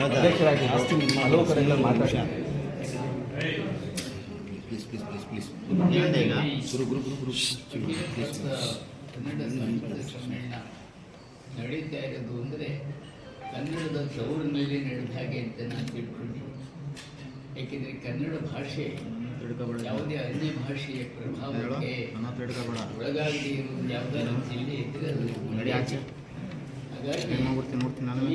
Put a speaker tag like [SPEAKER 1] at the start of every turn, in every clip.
[SPEAKER 1] ಅಧ್ಯಕ್ಷರಾಗಿದ್ದು ಹಲವು ಕಡೆಗಳಲ್ಲಿ ಮಾತಾಡಿದ್ದಾರೆ
[SPEAKER 2] ಪ್ಲೀಸ್ ಪ್ಲೀಸ್ ಪ್ಲೀಸ್ ಪ್ಲೀಸ್ ಈಗ. ಗುರು ಗುರು ಗುರು ಗುರು.
[SPEAKER 3] ಕನ್ನಡ ಸಾಹಿತ್ಯ ಸಮ್ಮೇಳನ ನಡೀತಾ ಇರೋದು ಅಂದರೆ ಕನ್ನಡದ ಮೇಲೆ ನಡೆದ ಹಾಗೆ ಅಂತ ನಾನು ತಿಳ್ಕೊಂಡಿದ್ದೀನಿ ಏಕೆಂದರೆ ಕನ್ನಡ ಭಾಷೆ ಯಾವುದೇ ಅನ್ಯ ಭಾಷೆಯ ಪ್ರಭಾವಕ್ಕೆ ಒಳಗಾಗದೇ ಇರುವುದು ಯಾವುದಾದ್ರು ಜಿಲ್ಲೆ ಇದ್ದರೆ ಅದು
[SPEAKER 2] ನಡಿ ನೋಡ್ತೀನಿ ನೋಡ್ತೀನಿ ನಾನು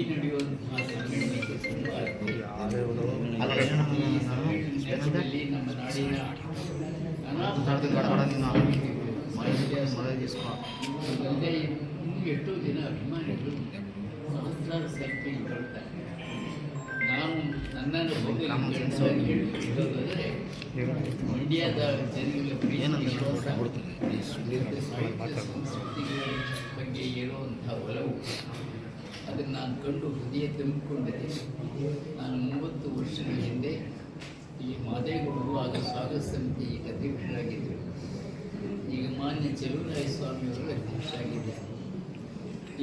[SPEAKER 3] ಎಷ್ಟೋ ಜನ ಅಭಿಮಾನಿಗಳು ಸಹಸ್ರಾರು ಸಂಖ್ಯೆ ನಾನು ನನ್ನನ್ನು ಹೇಳೋದಾದರೆ ಮಂಡ್ಯದ ಜನಗಳ
[SPEAKER 2] ಏನಂತ
[SPEAKER 3] ಸಂಸ್ಕೃತಿಗೆ ಇರುವಂಥ ಒಲವು. ಅದನ್ನು ನಾನು ಕಂಡು ಹೃದಯ ತುಂಬಿಕೊಂಡಿದ್ದೆ ನಾನು ಮೂವತ್ತು ವರ್ಷಗಳ ಹಿಂದೆ ಈ ಮಾದೇಗೌಡರು ಆಗ ಸ್ವಾಗತ ಸಮಿತಿ ಅಧ್ಯಕ್ಷರಾಗಿದ್ದರು ಈಗ ಮಾನ್ಯ ಚೆಲುವರಾಯ ಸ್ವಾಮಿಯವರು ಅಧ್ಯಕ್ಷರಾಗಿದ್ದಾರೆ.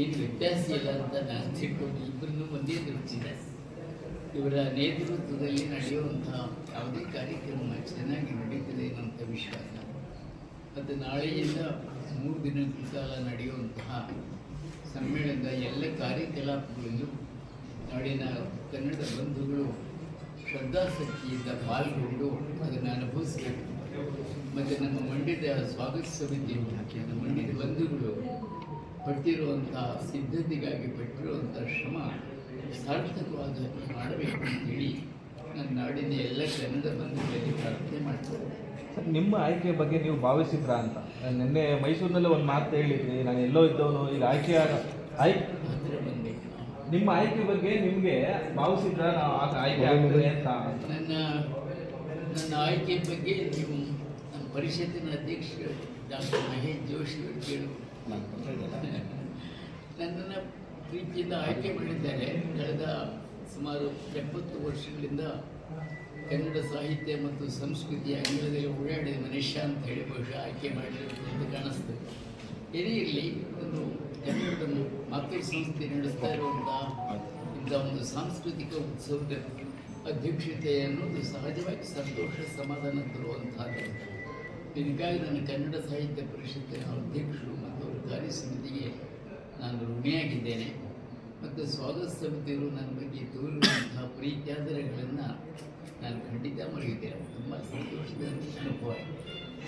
[SPEAKER 3] ಏನು ವ್ಯತ್ಯಾಸ ಇಲ್ಲ ಅಂತ ನಾನು ತಿಳ್ಕೊಂಡು ಇಬ್ಬರನ್ನು ಒಂದೇ ದೃಷ್ಟಿದೆ ಇವರ ನೇತೃತ್ವದಲ್ಲಿ ನಡೆಯುವಂತಹ ಯಾವುದೇ ಕಾರ್ಯಕ್ರಮ ಚೆನ್ನಾಗಿ ನಡೀತದೆ ಅನ್ನೋಂಥ ವಿಶ್ವಾಸ. ಮತ್ತು ನಾಳೆಯಿಂದ ಮೂರು ದಿನಗಳ ಕಾಲ ನಡೆಯುವಂತಹ ಸಮ್ಮೇಳನದ ಎಲ್ಲ ಕಾರ್ಯಕಲಾಪಗಳಲ್ಲೂ ನಾಡಿನ ಕನ್ನಡ ಬಂಧುಗಳು ಶ್ರದ್ಧಾಸಕ್ತಿಯಿಂದ ಪಾಲ್ಗೊಂಡು ಅದನ್ನು ಅನುಭವಿಸಬೇಕು. ಮತ್ತು ನಮ್ಮ ಮಂಡ್ಯದ ಸ್ವಾಗತ ಸಮಿತಿ ಮಂಡ್ಯದ ಬಂಧುಗಳು ಪಟ್ಟಿರುವಂತಹ ಸಿದ್ಧತೆಗಾಗಿ ಪಟ್ಟಿರುವಂಥ ಶ್ರಮ ಸಾರ್ಥಕವಾದ ಮಾಡಬೇಕು ಅಂತೇಳಿ ನನ್ನ ನಾಡಿನ ಎಲ್ಲ ಕನ್ನಡ ಬಂಧುಗಳಲ್ಲಿ ಪ್ರಾರ್ಥನೆ ಮಾಡ್ತಾರೆ
[SPEAKER 1] ಸರ್, ನಿಮ್ಮ ಆಯ್ಕೆ ಬಗ್ಗೆ ನೀವು ಭಾವಿಸಿದ್ರ ಅಂತ? ನಿನ್ನೆ ಮೈಸೂರಿನಲ್ಲಿ ಒಂದು ಮಾತು ಹೇಳಿದ್ರಿ ನಾನು ಎಲ್ಲೋ ಇದ್ದವನು ಈಗ ಆಯ್ಕೆ ಆಯ್ಕೆ ನಿಮ್ಮ ಆಯ್ಕೆ ಬಗ್ಗೆ ನಿಮಗೆ ಭಾವಿಸಿದ್ರ ನಾವು ಆಗ ಆಯ್ಕೆ ಆಗ್ತದೆ ಅಂತ?
[SPEAKER 3] ನನ್ನ ನನ್ನ ಆಯ್ಕೆ ಬಗ್ಗೆ ನೀವು ನಮ್ಮ ಪರಿಷತ್ತಿನ ಅಧ್ಯಕ್ಷರು ಡಾಕ್ಟರ್ ಮಹೇಶ್ ಜೋಶಿ ಅವರು ಕೇಳು. ನನ್ನನ್ನು ಪ್ರೀತಿಯಿಂದ ಆಯ್ಕೆ ಮಾಡಿದ್ದಾರೆ. ಕಳೆದ ಸುಮಾರು ಎಪ್ಪತ್ತು ವರ್ಷಗಳಿಂದ ಕನ್ನಡ ಸಾಹಿತ್ಯ ಮತ್ತು ಸಂಸ್ಕೃತಿಯ ಅಂಗಳದಲ್ಲಿ ಓಡಾಡಿದ ಮನುಷ್ಯ ಅಂತ ಹೇಳಿ ಬಹುಶಃ ಆಯ್ಕೆ ಮಾಡಿರುವುದು ಅಂತ ಕಾಣಿಸ್ತದೆ ಇರಲಿ ಒಂದು ಕನ್ನಡದ ಮಾತೃ ಸಂಸ್ಥೆ ನಡೆಸ್ತಾ ಇರುವಂಥ ಇಂಥ ಒಂದು ಸಾಂಸ್ಕೃತಿಕ ಉತ್ಸವದ ಅಧ್ಯಕ್ಷತೆ ಅನ್ನೋದು ಸಹಜವಾಗಿ ಸಂತೋಷ ಸಮಾಧಾನ ತರುವಂತಹದ್ದು ಇದಕ್ಕಾಗಿ ನಾನು ಕನ್ನಡ ಸಾಹಿತ್ಯ ಪರಿಷತ್ತಿನ ಅಧ್ಯಕ್ಷರು ಮತ್ತು ಅವರ ಕಾರ್ಯ ಸಮಿತಿಗೆ ನಾನು ಋಣಿಯಾಗಿದ್ದೇನೆ. ಮತ್ತು ಸ್ವಾಗತ ಸಮಿತಿಯವರು ನನ್ನ ಬಗ್ಗೆ ತೋರಿರುವಂತಹ ಪ್ರೀತ್ಯಾದರಗಳನ್ನು ನಾನು ಖಂಡಿತ ಮರೆಯುತ್ತೇನೆ. ತುಂಬ ಸಂತೋಷದ ಅನುಭವ.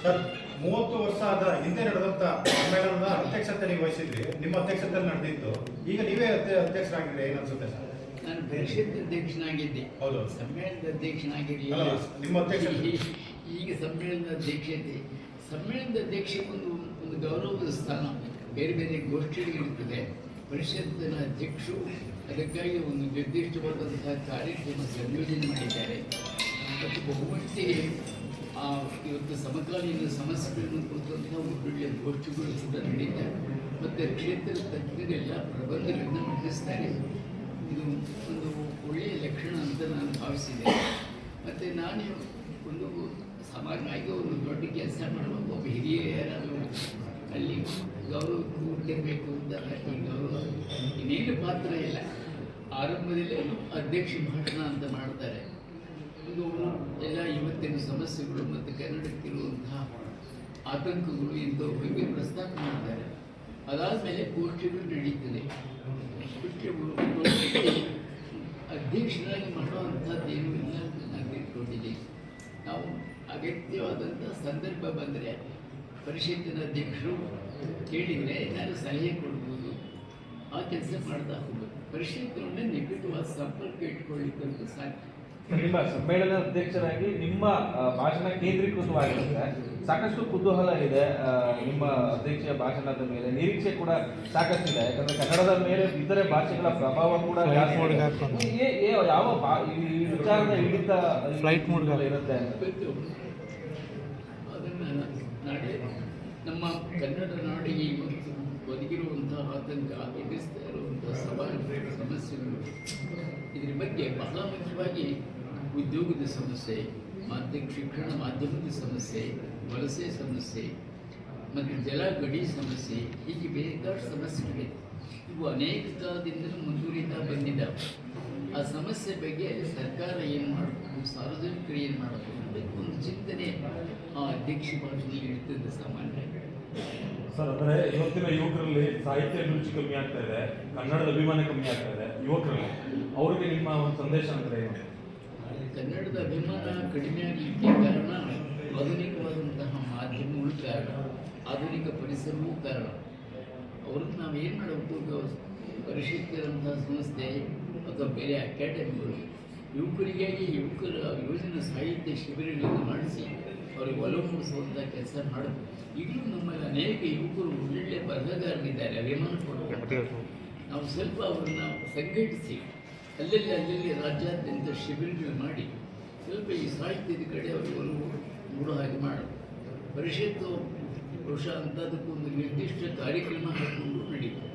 [SPEAKER 4] ಸರ್ ಮೂವತ್ತು ವರ್ಷ ಆದ ಹಿಂದೆ ನಡೆದಂತ ಸಮ್ಮೇಳನದ ಅಧ್ಯಕ್ಷತೆ ನೀವು ವಹಿಸಿದ್ರಿ. ನಿಮ್ಮ ಅಧ್ಯಕ್ಷತೆ ನಡೆದಿತ್ತು. ಈಗ ನೀವೇ ಅಧ್ಯ- ಅಧ್ಯಕ್ಷರಾಗಿದ್ರೆ ಏನನ್ಸುತ್ತೆ ಅನ್ಸುತ್ತೆ ಸರ್?
[SPEAKER 3] ನಾನು ಪರಿಷತ್ ಅಧ್ಯಕ್ಷನಾಗಿದ್ದೆ.
[SPEAKER 4] ಹೌದು.
[SPEAKER 3] ಸಮ್ಮೇಳನದ ಅಧ್ಯಕ್ಷನಾಗಿರಲಿಲ್ಲ
[SPEAKER 4] ನಿಮ್ಮ
[SPEAKER 3] ಅಧ್ಯಕ್ಷ ಈಗ ಸಮ್ಮೇಳನದ ಅಧ್ಯಕ್ಷತೆ. ಸಮ್ಮೇಳನದ ಅಧ್ಯಕ್ಷ ಒಂದು ಒಂದು ಗೌರವದ ಸ್ಥಾನ. ಬೇರೆ ಬೇರೆ ಗೋಷ್ಠಿಗಳಿರ್ತದೆ ಪರಿಷತ್ತಿನ ಅಧ್ಯಕ್ಷರು ಅದಕ್ಕಾಗಿ ಒಂದು ನಿರ್ದಿಷ್ಟವಾದಂತಹ ಕಾರ್ಯಕ್ರಮ ಸಂಯೋಜನೆ ಮಾಡಿದ್ದಾರೆ. ಮತ್ತು ಬಹುಮಟ್ಟಿ ಆ ಇವತ್ತು ಸಮಕಾಲೀನ ಸಮಸ್ಯೆಗಳನ್ನು ಕುರಿತಂತಹ ಒಳ್ಳೊಳ್ಳೆ ಗೋಷ್ಠಿಗಳು ಕೂಡ ನಡೀತಾರೆ ಮತ್ತು ಕ್ಷೇತ್ರದ ತಜ್ಞರೆಲ್ಲ ಪ್ರಬಂಧಗಳನ್ನು ಮಂಡಿಸ್ತಾರೆ. ಇದು ಒಂದು ಒಳ್ಳೆಯ ಲಕ್ಷಣ ಅಂತ ನಾನು ಭಾವಿಸಿದೆ ಮತ್ತು ನಾನು ಒಂದು ಸಾಮಾನ್ಯವಾಗಿ ಒಂದು ದೊಡ್ಡ ಕೆಲಸ ಮಾಡುವಾಗ ಒಬ್ಬ ಹಿರಿಯರ ಅಲ್ಲಿ ಗೌರವ ಕೂತಿರಬೇಕು ಅಂತ ಗೌರವ ಇನ್ನೇನು ಪಾತ್ರ ಇಲ್ಲ. ಆರಂಭದಲ್ಲಿ ಅಧ್ಯಕ್ಷ ಭಾಷಣ ಅಂತ ಮಾಡ್ತಾರೆ. ಇದು ಎಲ್ಲ ಇವತ್ತಿನ ಸಮಸ್ಯೆಗಳು ಮತ್ತು ಕನ್ನಡಕ್ಕಿರುವಂತಹ ಆತಂಕಗಳು ಇಂಥವ್ರ ಬಗ್ಗೆ ಪ್ರಸ್ತಾಪ ಮಾಡ್ತಾರೆ. ಗೋಷ್ಠಿಗಳು ನಡೀತದೆ. ಗೋಷ್ಠಿಗಳು ಗೋಷ್ಠಿಗೆ ಅಧ್ಯಕ್ಷರಾಗಿ ಮಾಡುವಂಥದ್ದು ಏನೂ ಇಲ್ಲ ನಾನು ತಿಳ್ಕೊಂಡಿದ್ದೀನಿ ನಾವು ಅಗತ್ಯವಾದಂಥ ಸಂದರ್ಭ ಬಂದರೆ ಪರಿಷತ್ತಿನ ಅಧ್ಯಕ್ಷರು ಕೇಳಿದರೆ ನಾನು ಸಲಹೆ ಕೊಡ್ಬೋದು. ಆ ಕೆಲಸ ಮಾಡ್ತಾ ಹೋಗ್ಬೇಕು ಪರಿಷತ್ತಿನೊಡನೆ ನಿಕಟವಾದ ಸಂಪರ್ಕ ಇಟ್ಕೊಳ್ಳಿಕ್ಕಂತೂ ಸಾಧ್ಯ.
[SPEAKER 1] ನಿಮ್ಮ ಸಮ್ಮೇಳನ ಅಧ್ಯಕ್ಷರಾಗಿ ನಿಮ್ಮ ಭಾಷಣ ಕೇಂದ್ರೀಕೃತವಾಗಿರುತ್ತೆ. ಸಾಕಷ್ಟು ಕುತೂಹಲ ಇದೆ ನಿಮ್ಮ ಅಧ್ಯಕ್ಷೀಯ ಭಾಷಣದ ಮೇಲೆ. ನಿರೀಕ್ಷೆ ಕೂಡ ಸಾಕಷ್ಟು ಇದೆ ಯಾಕಂದ್ರೆ ಕನ್ನಡದ ಮೇಲೆ ಇತರೆ ಭಾಷೆಗಳ ಪ್ರಭಾವ ಕೂಡ ಯಾವ ಭಾ- ಈ ವಿಚಾರದ ಹಿಡಿತ ಫ್ಲೈಟ್ ಮೋಡ್ ಇರುತ್ತೆ
[SPEAKER 3] ಇವತ್ತು ಅದನ್ನು ನಾಳೆ ನಮ್ಮ ಕನ್ನಡ ನಾಡಿಗೆ ಇವತ್ತು ಒದಗಿರುವಂತಹ ಆತಂಕ ಎದುರಿಸ್ತಾ ಇರುವಂತಹ ಸವಾಲುಗಳು ಸಮಸ್ಯೆಗಳು. ಇದ್ರ ಬಗ್ಗೆ ಬಹಳ ಮುಖ್ಯವಾಗಿ ಉದ್ಯೋಗದ ಸಮಸ್ಯೆ ಮಾಧ್ಯಮ ಶಿಕ್ಷಣ ಮಾಧ್ಯಮದ ಸಮಸ್ಯೆ, ವಲಸೆ ಸಮಸ್ಯೆ, ಮತ್ತು ಜಲ ಗಡಿ ಸಮಸ್ಯೆ, ಹೀಗೆ ಬೇಕಾದ ಸಮಸ್ಯೆಗಳಿವೆ. ಇವು ಅನೇಕ ಕಾಲದಿಂದಲೂ ಮುಂದುವರಿತಾ ಬಂದಿದ್ದಾವೆ. ಆ ಸಮಸ್ಯೆ ಬಗ್ಗೆ ಸರ್ಕಾರ ಏನು ಮಾಡಬೇಕು, ಸಾರ್ವಜನಿಕರು ಏನು ಮಾಡಬೇಕು ಅನ್ನೋದಕ್ಕೆ ಒಂದು ಚಿಂತನೆ ಆ ಅಧ್ಯಕ್ಷ ಭಾಷೆಯಲ್ಲಿ ಇರ್ತದೆ ಸಾಮಾನ್ಯ
[SPEAKER 5] ಸರ್, ಅಂದ್ರೆ ಇವತ್ತಿನ ಯುವಕರಲ್ಲಿ ಸಾಹಿತ್ಯ ಅಭಿರುಚಿ ಕಮ್ಮಿ ಆಗ್ತಾ ಇದೆ, ಕನ್ನಡದ ಅಭಿಮಾನ ಕಮ್ಮಿ ಆಗ್ತಾ ಇದೆ, ಯುವಕರಲ್ಲಿ. ಅವ್ರಿಗೆ ನಿಮ್ಮ ಒಂದು ಸಂದೇಶ ಅಂದ್ರೆ ಏನು?
[SPEAKER 3] ಕನ್ನಡದ ಅಭಿಮಾನ ಕಡಿಮೆ ಆಗಲಿಕ್ಕೆ ಕಾರಣ ಆಧುನಿಕವಾದಂತಹ ಮಾಧ್ಯಮಗಳು ಕಾರಣ, ಆಧುನಿಕ ಪರಿಸರವೂ ಕಾರಣ. ಅವ್ರನ್ನ ನಾವು ಏನು ಮಾಡಬೇಕು? ಪರಿಶಿಷ್ಟರಂತಹ ಸಂಸ್ಥೆ ಅಥವಾ ಬೇರೆ ಅಕಾಡೆಮಿಗಳು ಯುವಕರಿಗಾಗಿ ಯುವಕರ ಯೋಜನೆ ಸಾಹಿತ್ಯ ಶಿಬಿರಗಳನ್ನು ಮಾಡಿಸಿ ಅವರಿಗೆ ಒಲವು ಮೂಡಿಸುವಂಥ ಕೆಲಸ ಮಾಡಬೇಕು ಈಗಲೂ ನಮ್ಮಲ್ಲಿ ಅನೇಕ ಯುವಕರು ಒಳ್ಳೆ ಬರಹಗಾರರಿದ್ದಾರೆ ಅಭಿಮಾನ ಕೊಡಬೇಕು ನಾವು ಸ್ವಲ್ಪ ಅವರನ್ನು ಸಂಘಟಿಸಿ, ಅಲ್ಲಲ್ಲಿ ಅಲ್ಲಲ್ಲಿ ರಾಜ್ಯಾದ್ಯಂತ ಶಿಬಿರಗಳು ಮಾಡಿ, ಸ್ವಲ್ಪ ಈ ಸಾಹಿತ್ಯದ ಕಡೆ ಅವರಿಗೆ ಒಲವು ಮೂಡೋ ಹಾಗೆ ಮಾಡೋದು. ಪರಿಷತ್ತು ಬಹುಶಃ ಅಂಥದಕ್ಕೊಂದು ನಿರ್ದಿಷ್ಟ ಕಾರ್ಯಕ್ರಮ ಹಾಕಿಕೊಂಡು ನಡೀತದೆ.